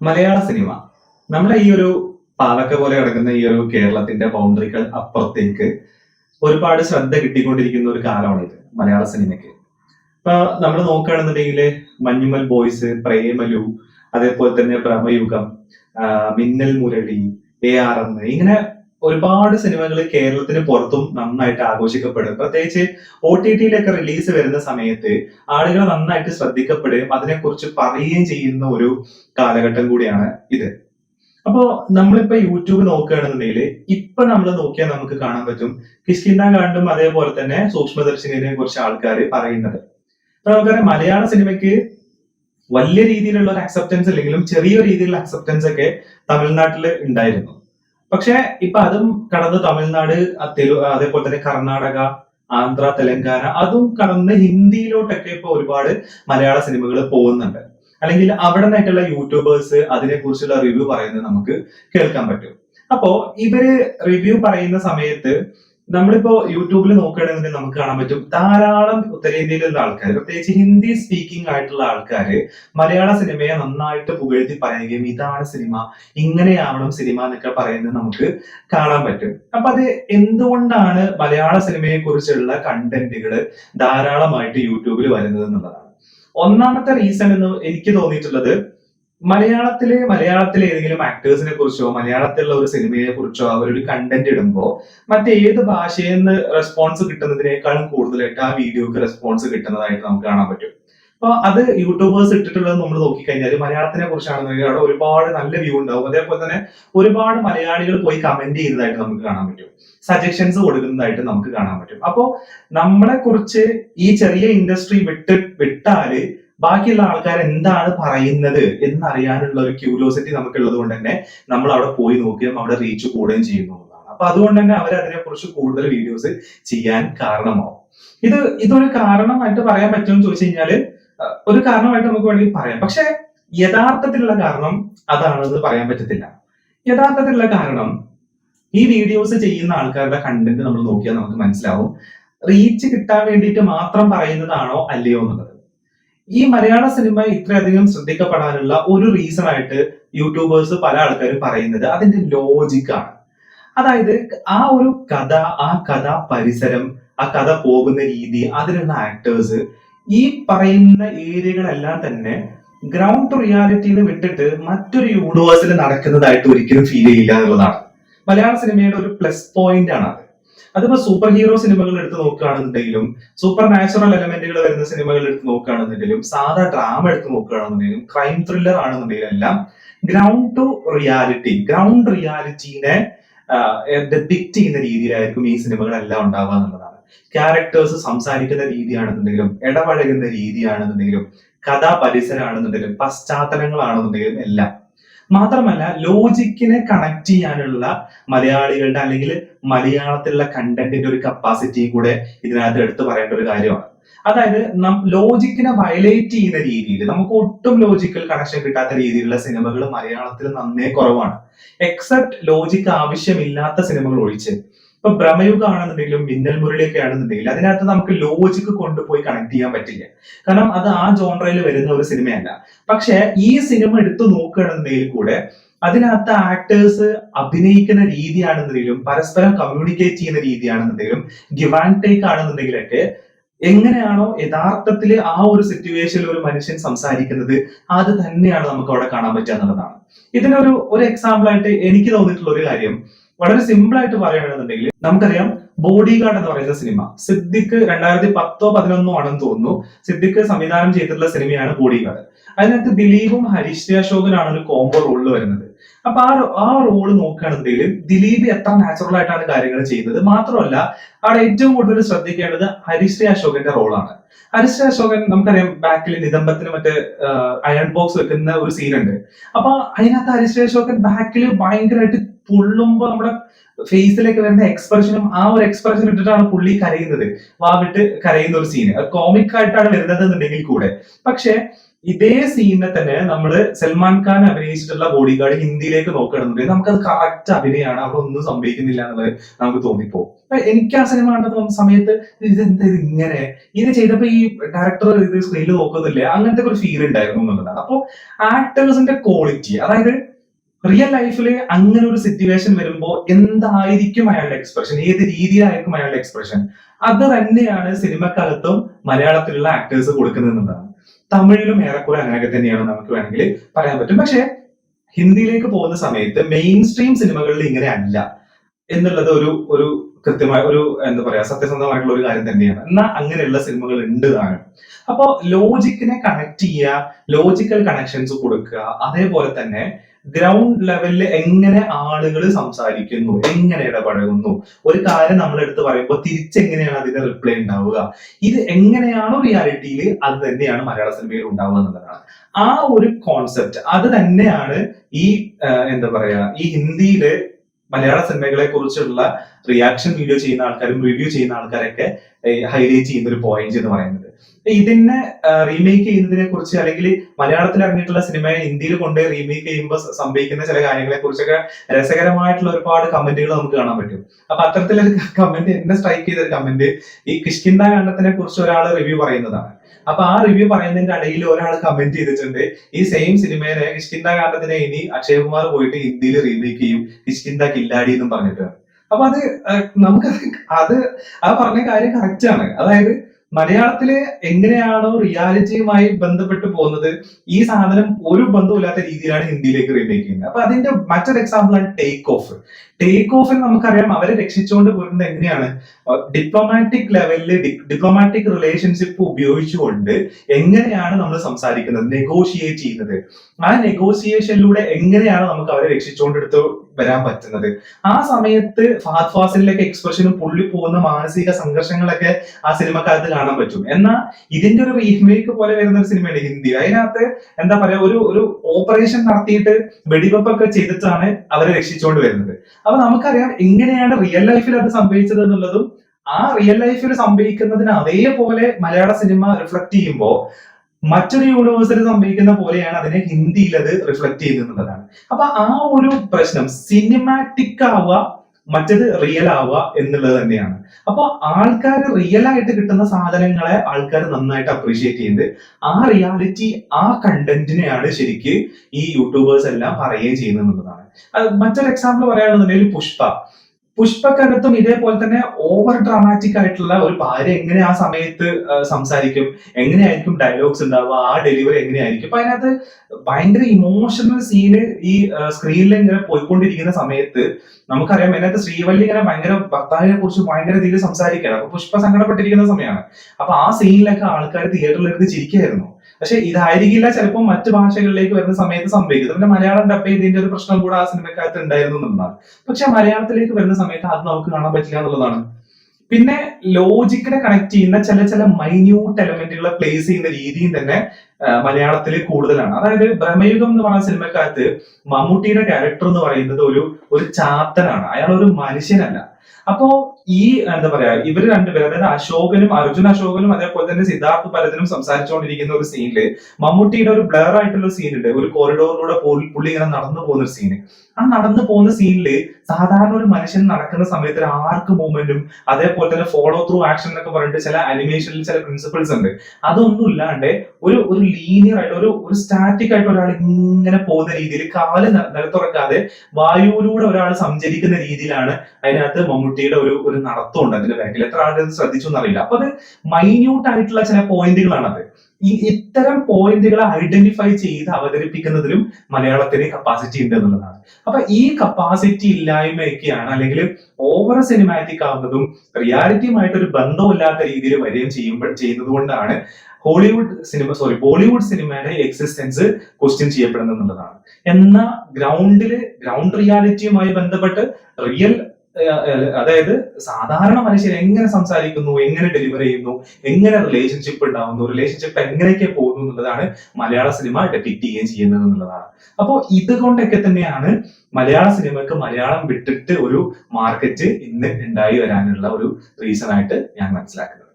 മലയാള cinema. നമ്മുടെ ഈ ഒരു പാലക്ക പോലെ കിടക്കുന്ന ഈ ഒരു കേരളത്തിന്റെ ബൗണ്ടറികൾ അപ്പുറത്തേക്ക് ഒരുപാട് ശ്രദ്ധ കിട്ടിക്കൊണ്ടിരിക്കുന്ന ഒരു കാലമാണ് ഇത് മലയാള സിനിമയ്ക്ക്. ഇപ്പൊ നമ്മൾ നോക്കുകയാണെന്നുണ്ടെങ്കിൽ മഞ്ഞുമൽ ബോയ്സ് പ്രേമലു അതേപോലെ തന്നെ Bramayugam Minnal Murali A R M ഇങ്ങനെ ഒരുപാട് സിനിമകൾ കേരളത്തിന് പുറത്തും നന്നായിട്ട് ആഘോഷിക്കപ്പെടും. പ്രത്യേകിച്ച് ഒ ടി ടിയിലൊക്കെ റിലീസ് വരുന്ന സമയത്ത് ആളുകൾ നന്നായിട്ട് ശ്രദ്ധിക്കപ്പെടുകയും അതിനെക്കുറിച്ച് പറയുകയും ചെയ്യുന്ന ഒരു കാലഘട്ടം കൂടിയാണ് ഇത്. അപ്പോ നമ്മളിപ്പോ യൂട്യൂബ് നോക്കുകയാണെന്നുണ്ടെങ്കിൽ ഇപ്പൊ നമ്മൾ നോക്കിയാൽ നമുക്ക് കാണാൻ പറ്റും കിഷ്കിന്ന കാണ്ടും അതേപോലെ തന്നെ സൂക്ഷ്മദർശിനെ കുറിച്ച് ആൾക്കാർ പറയുന്നത്. അപ്പൊ നമുക്കറിയാം മലയാള സിനിമയ്ക്ക് വലിയ രീതിയിലുള്ള ഒരു അക്സെപ്റ്റൻസ് ഇല്ലെങ്കിലും ചെറിയ രീതിയിലുള്ള അക്സെപ്റ്റൻസ് ഒക്കെ തമിഴ്നാട്ടിൽ ഉണ്ടായിരുന്നു. പക്ഷെ ഇപ്പൊ അതും കടന്ന് തമിഴ്നാട് തെലു അതേപോലെ തന്നെ കർണാടക ആന്ധ്ര തെലങ്കാന അതും കടന്ന് ഹിന്ദിയിലോട്ടൊക്കെ ഇപ്പൊ ഒരുപാട് മലയാള സിനിമകൾ പോകുന്നുണ്ട്. അല്ലെങ്കിൽ അവിടെ നിന്നൊക്കെയുള്ള യൂട്യൂബേഴ്സ് അതിനെ കുറിച്ചുള്ള റിവ്യൂ പറയുന്നത് നമുക്ക് കേൾക്കാൻ പറ്റും. അപ്പോ ഇവർ റിവ്യൂ പറയുന്ന സമയത്ത് നമ്മളിപ്പോ യൂട്യൂബിൽ നോക്കുകയാണെങ്കിൽ നമുക്ക് കാണാൻ പറ്റും. ധാരാളം ഉത്തരേന്ത്യയിലുള്ള ആൾക്കാർ പ്രത്യേകിച്ച് ഹിന്ദി സ്പീക്കിംഗ് ആയിട്ടുള്ള ആൾക്കാർ മലയാള സിനിമയെ നന്നായിട്ട് പുകഴ്ത്തി പറയുകയും ഇതാണ് സിനിമ ഇങ്ങനെയാവണം സിനിമ എന്നൊക്കെ പറയുന്നത് നമുക്ക് കാണാൻ പറ്റും. അപ്പൊ അത് എന്തുകൊണ്ടാണ് മലയാള സിനിമയെ കുറിച്ചുള്ള കണ്ടന്റുകൾ ധാരാളമായിട്ട് യൂട്യൂബിൽ വരുന്നത് എന്നുള്ളതാണ്. ഒന്നാമത്തെ റീസൺ എന്ന് എനിക്ക് തോന്നിയിട്ടുള്ളത് മലയാളത്തിലെ മലയാളത്തിലെ ഏതെങ്കിലും ആക്ടേഴ്സിനെ കുറിച്ചോ മലയാളത്തിലുള്ള ഒരു സിനിമയെ കുറിച്ചോ അവരൊരു കണ്ടന്റ് ഇടുമ്പോൾ മറ്റേത് ഭാഷയിൽ നിന്ന് റെസ്പോൺസ് കിട്ടുന്നതിനേക്കാളും കൂടുതലായിട്ട് ആ വീഡിയോക്ക് റെസ്പോൺസ് കിട്ടുന്നതായിട്ട് നമുക്ക് കാണാൻ പറ്റും. അപ്പൊ അത് യൂട്യൂബേഴ്സ് ഇട്ടിട്ടുള്ളത് നമ്മൾ നോക്കിക്കഴിഞ്ഞാൽ മലയാളത്തിനെ കുറിച്ചാണെന്നുണ്ടെങ്കിൽ അവിടെ ഒരുപാട് നല്ല വ്യൂ ഉണ്ടാവും. അതേപോലെ തന്നെ ഒരുപാട് മലയാളികൾ പോയി കമന്റ് ചെയ്യുന്നതായിട്ട് നമുക്ക് കാണാൻ പറ്റും. സജഷൻസ് കൊടുക്കുന്നതായിട്ട് നമുക്ക് കാണാൻ പറ്റും. അപ്പോ നമ്മളെ കുറിച്ച് ഈ ചെറിയ ഇൻഡസ്ട്രി വിട്ട് വിട്ടാൽ ബാക്കിയുള്ള ആൾക്കാർ എന്താണ് പറയുന്നത് എന്ന് അറിയാനുള്ള ഒരു ക്യൂരിയോസിറ്റി നമുക്കുള്ളത് കൊണ്ട് തന്നെ നമ്മൾ അവിടെ പോയി നോക്കുകയും അവിടെ റീച്ച് കൂടുകയും ചെയ്യുന്നു അപ്പൊ അതുകൊണ്ട് തന്നെ അവർ അതിനെ കുറിച്ച് കൂടുതൽ വീഡിയോസ് ചെയ്യാൻ കാരണമാവും. ഇത് ഇതൊരു കാരണമായിട്ട് പറയാൻ പറ്റുമെന്ന് ചോദിച്ചു കഴിഞ്ഞാൽ ഒരു കാരണമായിട്ട് നമുക്ക് വേണമെങ്കിൽ പറയാം. പക്ഷെ യഥാർത്ഥത്തിലുള്ള കാരണം അതാണെന്ന് പറയാൻ പറ്റത്തില്ല. യഥാർത്ഥത്തിലുള്ള കാരണം ഈ വീഡിയോസ് ചെയ്യുന്ന ആൾക്കാരുടെ കണ്ടന്റ് നമ്മൾ നോക്കിയാൽ നമുക്ക് മനസ്സിലാവും. റീച്ച് കിട്ടാൻ വേണ്ടിയിട്ട് മാത്രം പറയുന്നതാണോ അല്ലയോ എന്നുള്ളത്. ഈ മലയാള സിനിമ ഇത്രയധികം ശ്രദ്ധിക്കപ്പെടാനുള്ള ഒരു റീസൺ ആയിട്ട് യൂട്യൂബേഴ്സ് പല ആൾക്കാരും പറയുന്നത് അതിന്റെ ലോജിക്കാണ് അതായത് ആ ഒരു കഥ ആ കഥ പരിസരം ആ കഥ പോകുന്ന രീതി അതിലുള്ള ആക്ടേഴ്സ് ഈ പറയുന്ന ഏരിയകളെല്ലാം തന്നെ ഗ്രൗണ്ട് റിയാലിറ്റിയിൽ വിട്ടിട്ട് മറ്റൊരു യൂണിവേഴ്സിൽ നടക്കുന്നതായിട്ട് ഒരിക്കലും ഫീൽ ചെയ്യില്ല എന്നുള്ളതാണ്. മലയാള സിനിമയുടെ ഒരു പ്ലസ് പോയിന്റ് ആണ് അത്. അതിപ്പോ സൂപ്പർ ഹീറോ സിനിമകൾ എടുത്ത് നോക്കുകയാണെന്നുണ്ടെങ്കിലും സൂപ്പർ നാച്ചുറൽ എലമെന്റുകൾ വരുന്ന സിനിമകൾ എടുത്ത് നോക്കുകയാണെന്നുണ്ടെങ്കിലും സാധാ ഡ്രാമ എടുത്ത് നോക്കുകയാണെന്നുണ്ടെങ്കിലും ക്രൈം ത്രില്ലർ ആണെന്നുണ്ടെങ്കിലും എല്ലാം ഗ്രൗണ്ട് ടു റിയാലിറ്റി ഗ്രൗണ്ട് റിയാലിറ്റീനെ ഡെപിക്ട് ചെയ്യുന്ന രീതിയിലായിരിക്കും ഈ സിനിമകളെല്ലാം ഉണ്ടാവുക എന്നുള്ളതാണ്. ക്യാരക്ടേഴ്സ് സംസാരിക്കുന്ന രീതിയാണെന്നുണ്ടെങ്കിലും ഇടപഴകുന്ന രീതിയാണെന്നുണ്ടെങ്കിലും കഥാ പരിസരമാണെന്നുണ്ടെങ്കിലും പശ്ചാത്തലങ്ങളാണെന്നുണ്ടെങ്കിലും എല്ലാം മാത്രമല്ല ലോജിക്കിനെ കണക്ട് ചെയ്യാനുള്ള മലയാളികളുടെ അല്ലെങ്കിൽ മലയാളത്തിലുള്ള കണ്ടന്റിന്റെ ഒരു കപ്പാസിറ്റി കൂടെ ഇതിനകത്ത് എടുത്തു പറയേണ്ട ഒരു കാര്യമാണ്. അതായത് ലോജിക്കിനെ വയലേറ്റ് ചെയ്യുന്ന രീതിയിൽ നമുക്ക് ഒട്ടും ലോജിക്കൽ കണക്ഷൻ കിട്ടാത്ത രീതിയിലുള്ള സിനിമകൾ മലയാളത്തിൽ നന്നേ കുറവാണ്. എക്സെപ്റ്റ് ലോജിക്ക് ആവശ്യമില്ലാത്ത സിനിമകൾ ഒഴിച്ച് ഇപ്പൊ ഭ്രമയുഗം ആണെന്നുണ്ടെങ്കിലും മിന്നൽ മുരളിയൊക്കെ ആണെന്നുണ്ടെങ്കിൽ അതിനകത്ത് നമുക്ക് ലോജിക്ക് കൊണ്ടുപോയി കണക്ട് ചെയ്യാൻ പറ്റില്ല. കാരണം അത് ആ ജോൺറയിൽ വരുന്ന ഒരു സിനിമയല്ല. പക്ഷെ ഈ സിനിമ എടുത്തു നോക്കുകയാണെന്നുണ്ടെങ്കിൽ കൂടെ അതിനകത്ത് ആക്ടേഴ്സ് അഭിനയിക്കുന്ന രീതിയാണെന്നുണ്ടെങ്കിലും പരസ്പരം കമ്മ്യൂണിക്കേറ്റ് ചെയ്യുന്ന രീതിയാണെന്നുണ്ടെങ്കിലും ഗിവ് ആൻഡ് ടേക്ക് ആണെന്നുണ്ടെങ്കിലൊക്കെ എങ്ങനെയാണോ യഥാർത്ഥത്തിൽ ആ ഒരു സിറ്റുവേഷനിൽ ഒരു മനുഷ്യൻ സംസാരിക്കുന്നത് അത് തന്നെയാണ് നമുക്ക് അവിടെ കാണാൻ പറ്റുക എന്നുള്ളതാണ്. ഇതിനൊരു ഒരു എക്സാമ്പിൾ ആയിട്ട് എനിക്ക് തോന്നിയിട്ടുള്ള ഒരു കാര്യം. വളരെ സിമ്പിൾ ആയിട്ട് പറയുകയാണെന്നുണ്ടെങ്കിൽ നമുക്കറിയാം ബോഡി ഗാർഡ് എന്ന് പറയുന്ന സിനിമ. സിദ്ദിഖ് രണ്ടായിരത്തി പത്തോ പതിനൊന്നോ ആണെന്ന് തോന്നുന്നു. സിദ്ദിഖ് സംവിധാനം ചെയ്തിട്ടുള്ള സിനിമയാണ് ബോഡി ഗാർഡ് അതിനകത്ത് ദിലീപും ഹരീഷ് അശോകനാണ് ഒരു കോംബോ റോളിൽ വരുന്നത്. അപ്പൊ ആ ആ റോൾ നോക്കുകയാണെന്നുണ്ടെങ്കിൽ ദിലീപ് എത്ര നാച്ചുറൽ ആയിട്ടാണ് കാര്യങ്ങൾ ചെയ്യുന്നത്? മാത്രമല്ല അവിടെ ഏറ്റവും കൂടുതൽ ശ്രദ്ധിക്കേണ്ടത് ഹരിശ്രീ അശോകന്റെ റോളാണ് ഹരിശ്രീ അശോകൻ നമുക്കറിയാം ബാക്കിൽ നിതംബത്തിന് മറ്റേ അയൺ ബോക്സ് വെക്കുന്ന ഒരു സീനുണ്ട് അപ്പൊ അതിനകത്ത് ഹരിശ്രീ അശോകൻ ബാക്കിൽ ഭയങ്കരമായിട്ട് പൊള്ളുമ്പോ നമ്മുടെ ഫേസിലേക്ക് വരുന്ന എക്സ്പ്രഷനും ആ ഒരു എക്സ്പ്രഷൻ ഇട്ടിട്ടാണ് പുള്ളി കരയുന്നത്. വാവിട്ട് കരയുന്ന ഒരു സീന് കോമിക് ആയിട്ടാണ് വരുന്നത് എന്നുണ്ടെങ്കിൽ കൂടെ. പക്ഷെ ഇതേ സീനിനെ തന്നെ നമ്മൾ സൽമാൻ ഖാൻ അഭിനയിച്ചിട്ടുള്ള ബോഡി ഗാർഡ് ഹിന്ദിയിലേക്ക് നോക്കുകയാണെന്നുണ്ടെങ്കിൽ നമുക്കത് കറക്റ്റ് അഭിനയമാണ്. അവിടെ ഒന്നും സംഭവിക്കുന്നില്ല എന്നുള്ളത് നമുക്ക് തോന്നിപ്പോ. എനിക്ക് ആ സിനിമ കണ്ട സമയത്ത് ഇതെന്താ ഇത് ഇങ്ങനെ? ഇത് ചെയ്തപ്പോ ഈ ഡയറക്ടർ ഇത് സ്ക്രീനിൽ നോക്കുന്നില്ല? അങ്ങനത്തെ ഒരു ഫീൽ ഉണ്ടായിരുന്നു എന്നുള്ളതാണ്. അപ്പോൾ ആക്ടേഴ്സിന്റെ ക്വാളിറ്റി അതായത് റിയൽ ലൈഫിൽ അങ്ങനെ ഒരു സിറ്റുവേഷൻ വരുമ്പോൾ എന്തായിരിക്കും അയാളുടെ എക്സ്പ്രഷൻ ഏത് രീതിയിലായിരിക്കും അയാളുടെ എക്സ്പ്രഷൻ അത് തന്നെയാണ് സിനിമക്കകത്തും മലയാളത്തിലുള്ള ആക്ടേഴ്സ് കൊടുക്കുന്നത് എന്നുള്ളതാണ് തമിഴിലും ഏറെക്കുറെ അങ്ങനെയൊക്കെ തന്നെയാണ് നമുക്ക് വേണമെങ്കിൽ പറയാൻ പറ്റും. പക്ഷെ ഹിന്ദിയിലേക്ക് പോകുന്ന സമയത്ത് മെയിൻ സ്ട്രീം സിനിമകളിൽ ഇങ്ങനെ അല്ല എന്നുള്ളത് ഒരു ഒരു കൃത്യമായ ഒരു എന്താ പറയാ സത്യസന്ധമായിട്ടുള്ള ഒരു കാര്യം തന്നെയാണ്. എന്നാൽ അങ്ങനെയുള്ള സിനിമകൾ ഉണ്ട് താനും അപ്പോ ലോജിക്കിനെ കണക്ട് ചെയ്യുക ലോജിക്കൽ കണക്ഷൻസ് കൊടുക്കുക അതേപോലെ തന്നെ ഗ്രൗണ്ട് ലെവലിൽ എങ്ങനെ ആളുകൾ സംസാരിക്കുന്നു? എങ്ങനെ ഇടപഴകുന്നു? ഒരു കാര്യം നമ്മൾ എടുത്ത് പറയുമ്പോൾ തിരിച്ചെങ്ങനെയാണ് അതിന്റെ റിപ്ലൈ ഉണ്ടാവുക? ഇത് എങ്ങനെയാണോ റിയാലിറ്റിയിൽ അത് തന്നെയാണ് മലയാള സിനിമയിൽ ഉണ്ടാവുക എന്നുള്ളതാണ്. ആ ഒരു കോൺസെപ്റ്റ് അത് തന്നെയാണ് ഈ എന്താ പറയാ ഈ ഹിന്ദിയിൽ മലയാള സിനിമകളെ കുറിച്ചുള്ള റിയാക്ഷൻ വീഡിയോ ചെയ്യുന്ന ആൾക്കാരും റിവ്യൂ ചെയ്യുന്ന ആൾക്കാരൊക്കെ ഹൈലൈറ്റ് ചെയ്യുന്ന ഒരു പോയിന്റ് എന്ന് പറയുന്നത്. ഇതിനെ റീമേക്ക് ചെയ്യുന്നതിനെ കുറിച്ച് അല്ലെങ്കിൽ മലയാളത്തിൽ ഇറങ്ങിയിട്ടുള്ള സിനിമയെ ഇന്ത്യയിൽ കൊണ്ട് റീമേക്ക് ചെയ്യുമ്പോൾ സംഭവിക്കുന്ന ചില കാര്യങ്ങളെ കുറിച്ചൊക്കെ രസകരമായിട്ടുള്ള ഒരുപാട് കമന്റുകൾ നമുക്ക് കാണാൻ പറ്റും. അപ്പൊ അത്തരത്തിലൊരു കമന്റ് എന്നെ സ്ട്രൈക്ക് ചെയ്ത ഒരു കമന്റ് ഈ കിഷ്കിന്ദ കാണ്ഡത്തിനെ കുറിച്ച് ഒരാൾ റിവ്യൂ പറയുന്നതാണ്. അപ്പൊ ആ റിവ്യൂ പറയുന്നതിന്റെ ഇടയിൽ ഒരാൾ കമന്റ് ചെയ്തിട്ടുണ്ട് ഈ സെയിം സിനിമയിലെ കിഷ്കിന്ദ കാണ്ഡത്തിനെ ഇനി അക്ഷയ് കുമാർ പോയിട്ട് ഇന്ത്യയിൽ റീമേക്ക് ചെയ്യും കിഷ്കിന്ദ കില്ലാടി എന്നും പറഞ്ഞിട്ട്. അപ്പൊ അത് നമുക്ക് അത് ആ പറഞ്ഞ കാര്യം കറക്റ്റ് ആണ്. അതായത് മലയാളത്തിൽ എങ്ങനെയാണോ റിയാലിറ്റിയുമായി ബന്ധപ്പെട്ട് പോകുന്നത് ഈ സാധനം ഒരു ബന്ധമില്ലാത്ത രീതിയിലാണ് ഹിന്ദിയിലേക്ക് റീമേക്ക് ചെയ്യുന്നത്. അപ്പൊ അതിന്റെ മറ്റൊരു എക്സാമ്പിൾ ആണ് ടേക്ക് ഓഫ് ടേക്ക് ഓഫിൽ നമുക്കറിയാം അവരെ രക്ഷിച്ചുകൊണ്ട് പോരുന്നത് എങ്ങനെയാണ്? ഡിപ്ലോമാറ്റിക് ലെവലിൽ ഡിപ്ലോമാറ്റിക് റിലേഷൻഷിപ്പ് ഉപയോഗിച്ചുകൊണ്ട് എങ്ങനെയാണ് നമ്മൾ സംസാരിക്കുന്നത് നെഗോഷിയേറ്റ് ചെയ്യുന്നത്? ആ നെഗോഷിയേഷനിലൂടെ എങ്ങനെയാണ് നമുക്ക് അവരെ രക്ഷിച്ചുകൊണ്ടെടുത്ത് വരാൻ പറ്റുന്നത്? ആ സമയത്ത് ഫഹദ് ഫാസിലിലേക്ക് എക്സ്പ്രഷനും പുള്ളി പോകുന്ന മാനസിക സംഘർഷങ്ങളൊക്കെ ആ സിനിമക്കാലത്ത് കാണാൻ പറ്റും. എന്നാൽ ഇതിന്റെ ഒരു റീമേക്ക് പോലെ വരുന്ന ഒരു സിനിമയാണ് ഹിന്ദി. അതിനകത്ത് എന്താ പറയാ ഒരു ഒരു ഓപ്പറേഷൻ നടത്തിയിട്ട് വെടിവെപ്പൊക്കെ ചെയ്തിട്ടാണ് അവരെ രക്ഷിച്ചുകൊണ്ട് വരുന്നത്. അപ്പൊ നമുക്കറിയാം എങ്ങനെയാണ് റിയൽ ലൈഫിൽ അത് സംഭവിച്ചത് എന്നുള്ളതും ആ റിയൽ ലൈഫിൽ സംഭവിക്കുന്നതിന് അതേപോലെ മലയാള സിനിമ റിഫ്ലക്ട് ചെയ്യുമ്പോൾ മറ്റൊരു യൂണിവേഴ്സിൽ സംഭവിക്കുന്ന പോലെയാണ് അതിനെ ഹിന്ദിയിൽ അത് റിഫ്ലക്ട് ചെയ്തെന്നുള്ളതാണ് അപ്പൊ ആ ഒരു പ്രശ്നം സിനിമാറ്റിക് ആവുക മറ്റത് റിയൽ ആവുക എന്നുള്ളത് തന്നെയാണ്. അപ്പൊ ആൾക്കാർ റിയൽ ആയിട്ട് കിട്ടുന്ന സാധനങ്ങളെ ആൾക്കാർ നന്നായിട്ട് അപ്രീഷിയേറ്റ് ചെയ്യുന്നത് ആ റിയാലിറ്റി ആ കണ്ടന്റിനെയാണ് ശരിക്ക് ഈ യൂട്യൂബേഴ്സ് എല്ലാം പറയുകയും ചെയ്യുന്നത് എന്നുള്ളതാണ്. മറ്റൊരു എക്സാമ്പിൾ പറയുകയാണെന്നുണ്ടെങ്കിൽ പുഷ്പ. പുഷ്പക്കകത്തും ഇതേപോലെ തന്നെ ഓവർ ഡ്രാമാറ്റിക് ആയിട്ടുള്ള ഒരു ഭാര്യ എങ്ങനെ ആ സമയത്ത് സംസാരിക്കും എങ്ങനെയായിരിക്കും ഡയലോഗ്സ് ഉണ്ടാവുക ആ ഡെലിവറി എങ്ങനെയായിരിക്കും? അപ്പൊ അതിനകത്ത് ഭയങ്കര ഇമോഷണൽ സീന് ഈ സ്ക്രീനിൽ ഇങ്ങനെ പോയിക്കൊണ്ടിരിക്കുന്ന സമയത്ത് നമുക്കറിയാം അതിനകത്ത് ശ്രീവല്ലി ഇങ്ങനെ ഭയങ്കര ഭർത്താവിനെ കുറിച്ച് ഭയങ്കര രീതിയിൽ സംസാരിക്കുകയാണ്. അപ്പൊ പുഷ്പ സങ്കടപ്പെട്ടിരിക്കുന്ന സമയമാണ്. അപ്പൊ ആ സീനിലൊക്കെ ആൾക്കാർ തിയേറ്ററിൽ എടുത്ത് ചിരിക്കായിരുന്നു പക്ഷെ ഇതായിരിക്കില്ല ചിലപ്പോൾ മറ്റു ഭാഷകളിലേക്ക് വരുന്ന സമയത്ത് സംഭവിക്കുന്നത് പിന്നെ മലയാളം ഡബ് ചെയ്തതിന്റെ ഒരു പ്രശ്നം കൂടെ ആ സിനിമക്കകത്ത് ഉണ്ടായിരുന്നു എന്നുള്ളതാണ്. പക്ഷെ മലയാളത്തിലേക്ക് വരുന്ന സമയത്ത് അത് നമുക്ക് കാണാൻ പറ്റില്ല എന്നുള്ളതാണ്. പിന്നെ ലോജിക്കിനെ കണക്ട് ചെയ്യുന്ന ചില ചില മൈന്യൂട്ട് എലമെന്റുകളെ പ്ലേസ് ചെയ്യുന്ന രീതിയും തന്നെ മലയാളത്തിൽ കൂടുതലാണ്. അതായത് ബ്രഹ്മയുഗം എന്ന് പറയുന്ന സിനിമക്കകത്ത് മമ്മൂട്ടിയുടെ ക്യാരക്ടർ എന്ന് പറയുന്നത് ഒരു ഒരു ചാത്തനാണ്. അയാൾ ഒരു മനുഷ്യനല്ല. അപ്പോ ഈ എന്താ പറയാ ഇവർ രണ്ടുപേരും അതായത് അശോകനും അർജുൻ അശോകനും അതേപോലെ തന്നെ സിദ്ധാർത്ഥ് പലതിനും സംസാരിച്ചുകൊണ്ടിരിക്കുന്ന ഒരു സീനിൽ മമ്മൂട്ടിയുടെ ഒരു ബ്ലർ ആയിട്ടുള്ള സീനുണ്ട് ഒരു കോറിഡോറിലൂടെ പുള്ളി ഇങ്ങനെ നടന്നു പോകുന്ന ഒരു സീന് ആ നടന്നു പോകുന്ന സീനിൽ സാധാരണ ഒരു മനുഷ്യൻ നടക്കുന്ന സമയത്ത് ആർക്ക് മൂവ്മെന്റും അതേപോലെ തന്നെ ഫോളോ ത്രൂ ആക്ഷൻ എന്നൊക്കെ പറഞ്ഞിട്ട് ചില അനിമേഷനിൽ ചില പ്രിൻസിപ്പിൾസ് ഉണ്ട്. അതൊന്നും ഇല്ലാണ്ട് ഒരു ഒരു ലീനിയർ ആയിട്ട് ഒരു ഒരു സ്റ്റാറ്റിക് ആയിട്ട് ഒരാൾ ഇങ്ങനെ പോകുന്ന രീതിയിൽ കാൽ നിലത്തുറക്കാതെ വായുവിലൂടെ ഒരാൾ സഞ്ചരിക്കുന്ന രീതിയിലാണ് അതിനകത്ത് മമ്മൂട്ടിയുടെ ഒരു ഒരു നടത്തമുണ്ട്. അതിന്റെ ബാക്കിൽ എത്ര ആളുകൾ ശ്രദ്ധിച്ചു എന്നറിയില്ല. അപ്പൊ അത് മൈന്യൂട്ട് ആയിട്ടുള്ള ചില പോയിന്റുകളാണ് അത് ഈ ഇത്തരം പോയിന്റുകളെ ഐഡന്റിഫൈ ചെയ്ത് അവതരിപ്പിക്കുന്നതിലും മലയാളത്തിന് കപ്പാസിറ്റി ഉണ്ട് എന്നുള്ളതാണ്. അപ്പൊ ഈ കപ്പാസിറ്റി ഇല്ലായ്മയൊക്കെയാണ് അല്ലെങ്കിൽ ഓവർ സിനിമാറ്റിക് ആവുന്നതും റിയാലിറ്റിയുമായിട്ട് ഒരു ബന്ധമില്ലാത്ത രീതിയിൽ വരികയും ചെയ്യുമ്പോൾ ചെയ്യുന്നത് കൊണ്ടാണ് ഹോളിവുഡ് സിനിമ സോറി ബോളിവുഡ് സിനിമയുടെ എക്സിസ്റ്റൻസ് ക്വസ്റ്റ്യൻ ചെയ്യപ്പെടുന്നത് എന്നുള്ളതാണ്. എന്ന ഗ്രൗണ്ടിൽ ഗ്രൗണ്ട് റിയാലിറ്റിയുമായി ബന്ധപ്പെട്ട് റിയൽ അതായത് സാധാരണ മനുഷ്യർ എങ്ങനെ സംസാരിക്കുന്നു എങ്ങനെ ഡെലിവർ ചെയ്യുന്നു എങ്ങനെ റിലേഷൻഷിപ്പ് ഉണ്ടാവുന്നു റിലേഷൻഷിപ്പ് എങ്ങനെയൊക്കെ പോകുന്നു എന്നുള്ളതാണ് മലയാള സിനിമ ഡെപ്പിക്ട് ചെയ്യുകയും ചെയ്യുന്നത് എന്നുള്ളതാണ്. അപ്പോൾ ഇതുകൊണ്ടൊക്കെ തന്നെയാണ് മലയാള സിനിമക്ക് മലയാളം വിട്ടിട്ട് ഒരു മാർക്കറ്റ് ഇന്ന് ഉണ്ടായി വരാനുള്ള ഒരു റീസൺ ആയിട്ട് ഞാൻ മനസ്സിലാക്കുന്നത്.